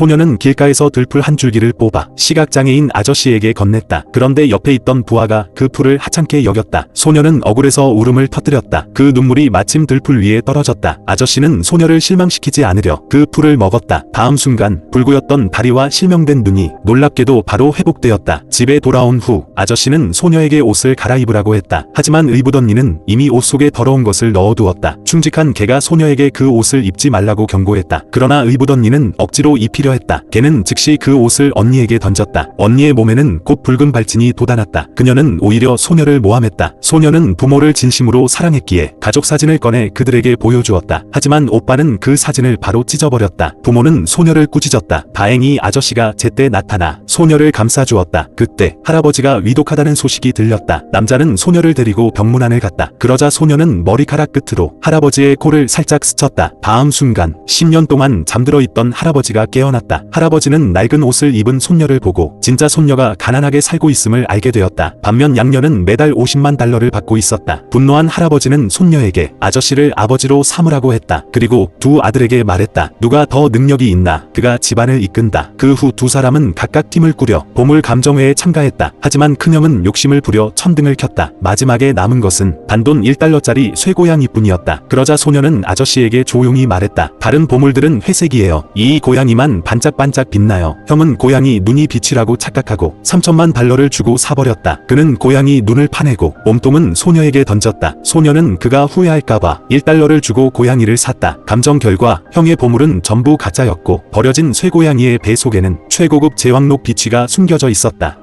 소녀는 길가에서 들풀 한 줄기를 뽑아 시각장애인 아저씨에게 건넸다. 그런데 옆에 있던 부하가 그 풀을 하찮게 여겼다. 소녀는 억울해서 울음을 터뜨렸다. 그 눈물이 마침 들풀 위에 떨어졌다. 아저씨는 소녀를 실망시키지 않으려 그 풀을 먹었다. 다음 순간 불구였던 다리와 실명된 눈이 놀랍게도 바로 회복되었다. 집에 돌아온 후 아저씨는 소녀에게 옷을 갈아입으라고 했다. 하지만 의붓언니는 이미 옷 속에 더러운 것을 넣어두었다. 충직한 개가 소녀에게 그 옷을 입지 말라고 경고했다. 그러나 의붓언니는 억지로 입히려 했다. 개는 즉시 그 옷을 언니에게 던졌다. 언니의 몸에는 곧 붉은 발진이 돋아났다. 그녀는 오히려 소녀를 모함했다. 소녀는 부모를 진심으로 사랑했기에 가족 사진을 꺼내 그들에게 보여주었다. 하지만 오빠는 그 사진을 바로 찢어버렸다. 부모는 소녀를 꾸짖었다. 다행히 아저씨가 제때 나타나 소녀를 감싸주었다. 그때 할아버지가 위독하다는 소식이 들렸다. 남자는 소녀를 데리고 병문 안을 갔다. 그러자 소녀는 머리카락 끝으로 할아버지의 코를 살짝 스쳤다. 다음 순간 10년 동안 잠들어 있던 할아버지가 깨어났다. 할아버지는 낡은 옷을 입은 손녀를 보고 진짜 손녀가 가난하게 살고 있음을 알게 되었다. 반면 양녀는 매달 50만 달러를 받고 있었다. 분노한 할아버지는 손녀에게 아저씨를 아버지로 삼으라고 했다. 그리고 두 아들에게 말했다. 누가 더 능력이 있나? 그가 집안을 이끈다. 그 후 두 사람은 각각 팀을 꾸려 보물 감정회에 참가했다. 하지만 큰형은 욕심을 부려 천등을 켰다. 마지막에 남은 것은 단돈 1달러짜리 쇠고양이뿐이었다. 그러자 소녀는 아저씨에게 조용히 말했다. 다른 보물들은 회색이에요. 이 고양이만 반짝반짝 빛나요. 형은 고양이 눈이 빛이라고 착각하고 3천만 달러를 주고 사버렸다. 그는 고양이 눈을 파내고 몸통은 소녀에게 던졌다. 소녀는 그가 후회할까봐 1달러를 주고 고양이를 샀다. 감정 결과 형의 보물은 전부 가짜였고 버려진 쇠고양이의 배 속에는 최고급 제왕록 비치가 숨겨져 있었다.